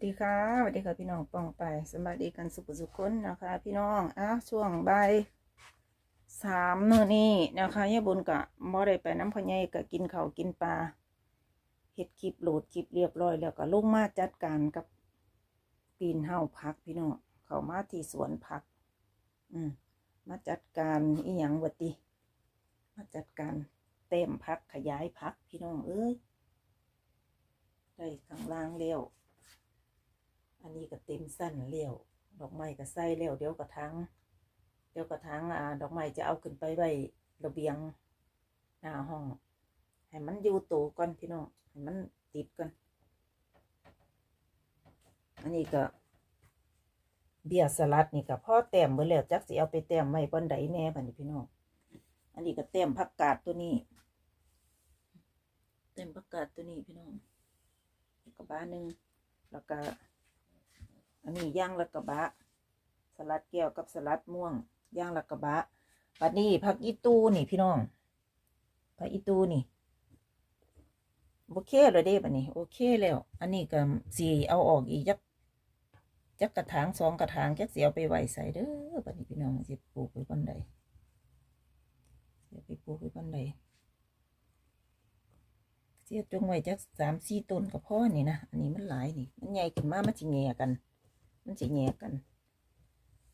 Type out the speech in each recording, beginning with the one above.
สวัสดีค่ะสวัสดีค่ะพี่น้องปองไปสบายดีกันสุขสุขคนนะคะ พี่น้องอะช่วงบ่ายสามมื้อนี้นะคะยายบุญกะบ่ได้ไปน้ำพะไยกะกินเขากินปลาเฮ็ดคลิปโหลดคลิปเรียบร้อยแล้วก็ลงมาจัดการกับปีนเฮาพักพี่น้องเขามาที่สวนผัก อืมมาจัดการอีหยังวะติ มาจัดการเต็มพักขยายพักพี่น้องเอ้ยได้ข้างล่างเลี้ยว อันนี้ก็เต็มสั้นเลี้ยวดอกไม้ก็ใส่เลี้ยวเดี๋ยวกระถางเดี๋ยวกระถางอ่าดอกไม้จะเอาขึ้นไปไว้ระเบียงหน้าห้อง ให้มันอยู่โตก่อนพี่น้องให้มันติดก่อนอันนี้ก็เบียร์สลัดนี่ก็พ่อแต้มเบิดแล้วจักสิเอาไปแต้มไว้บนใดแน่บัดนี้พี่น้องอันนี้ก็แต้มผักกาดตัวนี้เต็มผักกาดตัวนี้พี่น้องกระบะหนึ่งแล้วก็ อันนี้ย่างละกระบะ สลัดแก้วกับสลัดม่วงย่างละกระบะบัดนี้ผักอีตูนี่พี่น้องผักอีตูนี่โอเคเลยเด้บัดนี้ โอเคแล้ว อันนี้ก็สีเอาออกอีกจักจักกระถางสองกระถางจักสีเอาไปไว้ใส่เด้อบัดนี้พี่น้องสิปลูกไว้บนใดสิเอาไปปลูกไว้บนใดเสียจงไว้จักสามสี่ต้นกับพ่อนี่นะ อันนี้มันหลายนี่ มันใหญ่ขึ้นมามันจะแง่กัน มันจะแง่กัน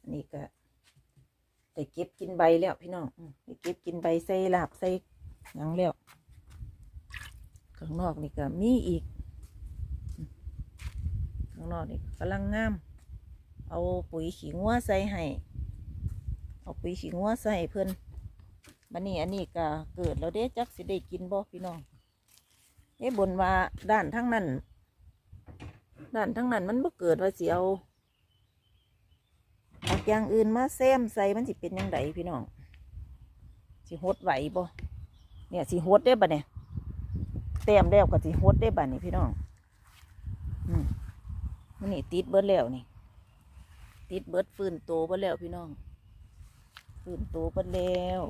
อันนี้ก็ได้เก็บกินใบแล้วพี่น้องได้เก็บกินใบใส่ลาบใส่ยังแล้วข้างนอกนี่ก็มีอีก ข้างนอกนี่กำลังงาม เอาปุ๋ยขี้งัวใส่ให้ เอาปุ๋ยขี้งัวใส่ให้เพื่อนบันนี้อันนี้ก็เกิดแล้วเด้จักสิได้กินบ่พี่น้องเอ้บนว่าด้านทั้งนั้น ด้านทั้งนั้นมันบ่เกิดว่าสิเอา เอาอย่างอื่นมาแซมใส่มันสิเป็นยังไงพี่น้องสิหดไหวบ่เนี่ยสิหดได้บ่เนี่ยแต้มแล้วก็สิหดได้บ่นี่พี่น้องอืมมันนี่ติดเบิดแล้วนี่ ติดเบิดฟื้นโตเบิดแล้วพี่น้องฟื้นโตเบิดแล้ว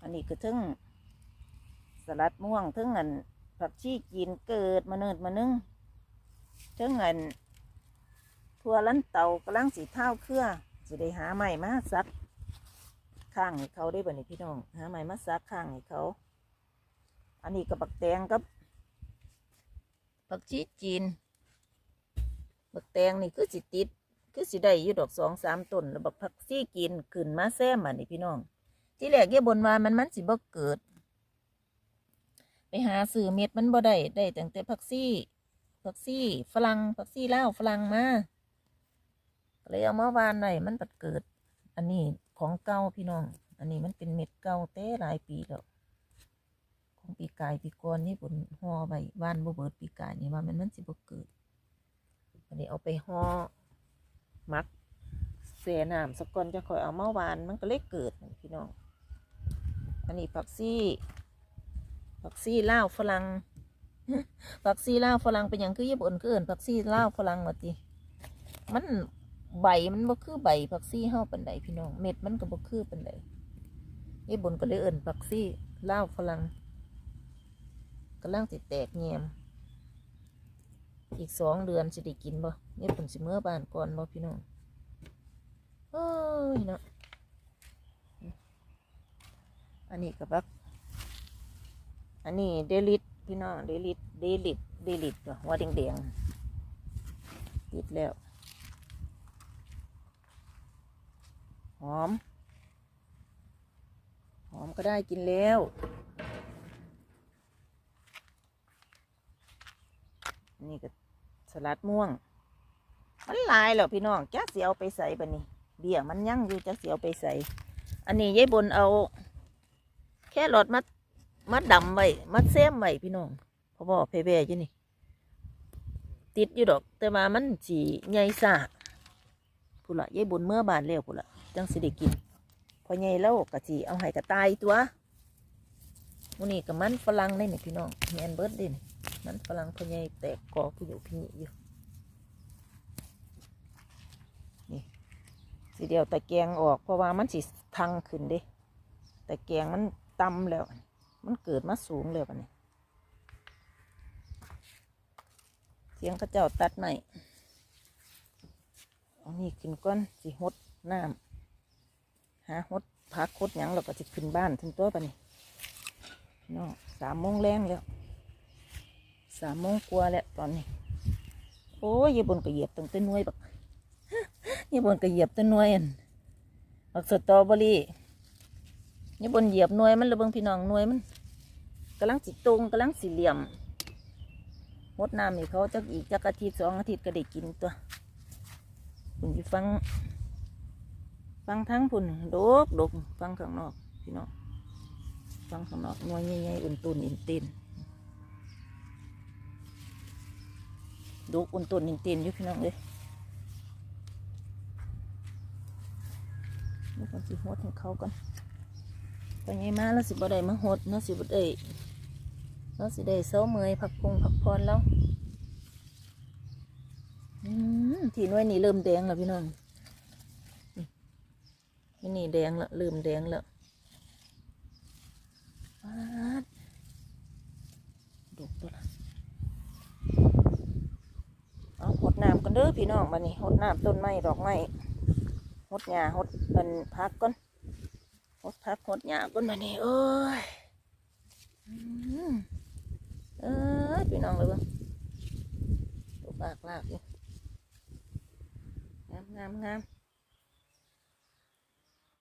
อันนี้คือทั้งสลัดม่วงถึงอันผักชีกินเกิดมาเนิดมานึ่งถึงอัน ทัวลันเตากำลังสีเท้าเครือสิได้หาใหม่มาซักข้างให้เขาได้บ่นี่พี่น้องหาใหม่มาซักข้างให้เขา อันนี้กับบักแตงกับผักชีจีนบักแตงนี่คือสิติดคือสิได้อยู่ดอกสองสามต้นแล้วบักผักชีกินขึ้นมาแซมอันนี้พี่น้อง ที่แรกเย่บนว่ามันมันสิบ่เกิด ไปหาซื้อเม็ดมันบ่ได้ได้ตั้งแต่ผักซี่ผักซี่ฝรั่งผักซี่ลาฝรั่งมา เลยเอามาวานไว้มันปัดเกิด อันนี้ของเก่าพี่น้อง อันนี้มันเป็นเม็ดเก่าแต่หลายปีแล้วของปีกายปีก่อนนี่บนห่อใบว่านบ่เบิดปีกายนี่ว่ามันมันสิบ่เกิด อันนี้เอาไปห่อมักเสียน้ำสกอนจะคอยเอามาวานมันก็เลยเกิดพี่น้อง อันนี้ผักซี่ผักซี่ลาฝรั่งผักซี่ลาฝรั่งเป็นอย่างคือญี่ปุ่นคืออิ่นผักซี่ลาฝรั่งว่าติมัน ใบมันบ่คือใบผักซี่เฮาปานใดพี่น้องเม็ดมันก็บ่คือปานใดญี่ปุ่นก็เลยเอิ่นผักซี่ลาฝรั่งกำลังสิแตกแยม อีกสองเดือนสิได้กินบ่ญี่ปุ่นสิเมื่อบ้านก่อนบ่พี่น้องโอ้ยเนาะอันนี้ก็บักอันนี้เดลิทพี่น้องเดลิทเดลิทเดลิทหัวแดงๆติดแล้ว หอม หอมก็ได้กินแล้วนนี้ก็สลัดม่วง มันลายแล้วพี่น้องจักเสียเอาไปใส่บันนี้เบี้ยมันยั่งอยู่จักเสียเอาไปใส่ อันนี้ยายบนเอา แค่หลอดมามัดดำไว้มัดเซมไว้พี่น้องเพราะว่าเพเบอยู่นี่ ติดอยู่ดอก แต่ว่ามันสีใหญ่ซาพูดละยายบุญเมื่อบานแล้วพูดละ จังสิได้กินพอใหญ่แล้วกะจีเอาให้กระตายตัวมูนี่กับมันฝรั่งได้เนี่ยพี่น้องแมนเบิร์ดเด่นมันฝรั่งพอใหญ่แตกกอผู้อยู่พี่อยู่นี่สีเดียวตะแกงออก เพราะว่ามันสิทังขึ้นด้แต่แกงมันต่ำแล้ว มันเกิดมาสูงเลยปะเนี่ยเสียงเข้าเจ้าตัดใหม่เอานี่ขึ้นก้อนสิหดน้ำ หาหดพักหดหยังเราก็จะขึ้นบ้านถึงตัวปะนี่น้องสามโมงแรงแล้วสามโมงกว่าแล้วตอนนี้ โอ้ยยาบนกระเหยียบตั้งแต่นวยบักยาบนกระเหยียบแต่หน่วยอันบักสตรอเบอรี่ยาบนเหยียบนวยมันระเบิงพี่น้องนวยมันกำลังสิตรงกำลังสิเหลี่ยมมดน้ำให้เขาจักอีกจักอาทิตย์สองอาทิตย์ก็ได้กินตัวคุณฟัง ฟังทั้งพุ่นโดกดกฟังข้างนอกพี่น้องฟังข้างนอกหน่วยใหญ่ๆอุ่นตุนอินต้นดูอุ่นตุนอินต้นอยู่พี่น้องเลยนี่ก่อนสิหดให้เขาก่อนไปไงมาแล้วสิบ่ได้มาหดเนาะสิบ่ได้เราสิได้เซาเมยพักพงพักพรแล้วอืมที่น้อยนี่เริ่มแดงแล้วพี่น้อง นี่นี่แดงแล้วเริ่มแดงแล้วาดดกตัวละเอาหดน้ำกันเด้อพี่น้องบันนี้หดน้ำต้นไม้ดอกไม้หดหญ้าหดเป็นพักก่อนหดพักหดหญ้าก่อนบันนี้เอ้ยเอ้ยพี่น้องเลยบ้างตกลากลากอยู่งามงามงาม